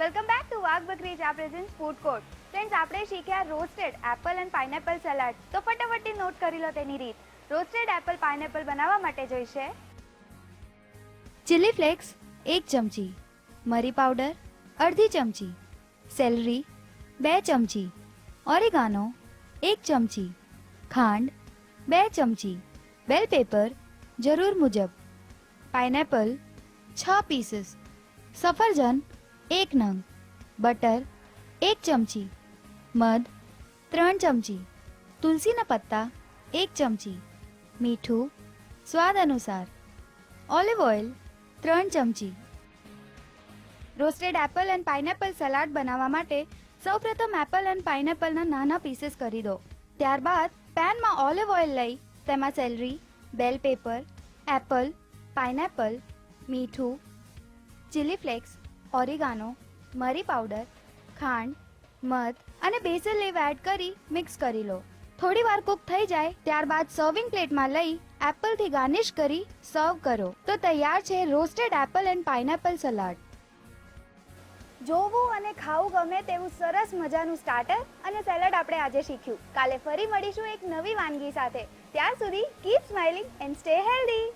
Welcome back to વાઘ બકરી ચા પ્રેઝન્ટ ફૂડ કોર્ટ ફ્રેન્ડ્સ આપણે શીખ્યા roasted apple and pineapple salad. તો ફટાફટથી નોટ કરી લો તેની રીત. રોસ્ટેડ એપલ પાઇનેપલ બનાવવા માટે જોઈશે. ચીલી ફ્લેક્સ એક ચમચી. મરી પાવડર, અડધી ચમચી. સેલરી બે ચમચી. ઓરેગાનો એક ચમચી. ખાંડ, બે ચમચી. બેલ પેપર જરૂર મુજબ. પાઇનેપલ છ પીસીસ સફરજન એક નંગ, બટર એક ચમચી, મધ ત્રણ ચમચી, તુલસીના પત્તા એક ચમચી, મીઠું સ્વાદ અનુસાર, ઓલિવ ઓઇલ ત્રણ ચમચી. Roasted apple and pineapple salad બનાવવા માટે સૌપ્રથમ એપલ એન્ડ પાઇનેપલના નાના પીસીસ કરી દો. ત્યારબાદ પેનમાં ઓલિવ ઓઇલ લઈ તેમાં celery, bell pepper, apple, pineapple, મીઠું, ચીલી ફ્લેક્સ ઓરિગાનો, મરી પાવડર, ખાંડ, મધ અને બેસન લેવ એડ કરી મિક્સ કરી લો. થોડી વાર કુક થઈ જાય ત્યારબાદ સર્વિંગ પ્લેટમાં લઈ એપલથી ગાર્નિશ કરી સર્વ કરો. તો તૈયાર છે roasted apple and pineapple salad જોવું અને ખાવું ગમે તેવું સરસ મજાનું સ્ટાર્ટર અને સેલડ આપણે આજે શીખ્યું. કાલે ફરી મળીશું એક નવી વાનગી સાથે. ત્યાર સુધી keep smiling and stay healthy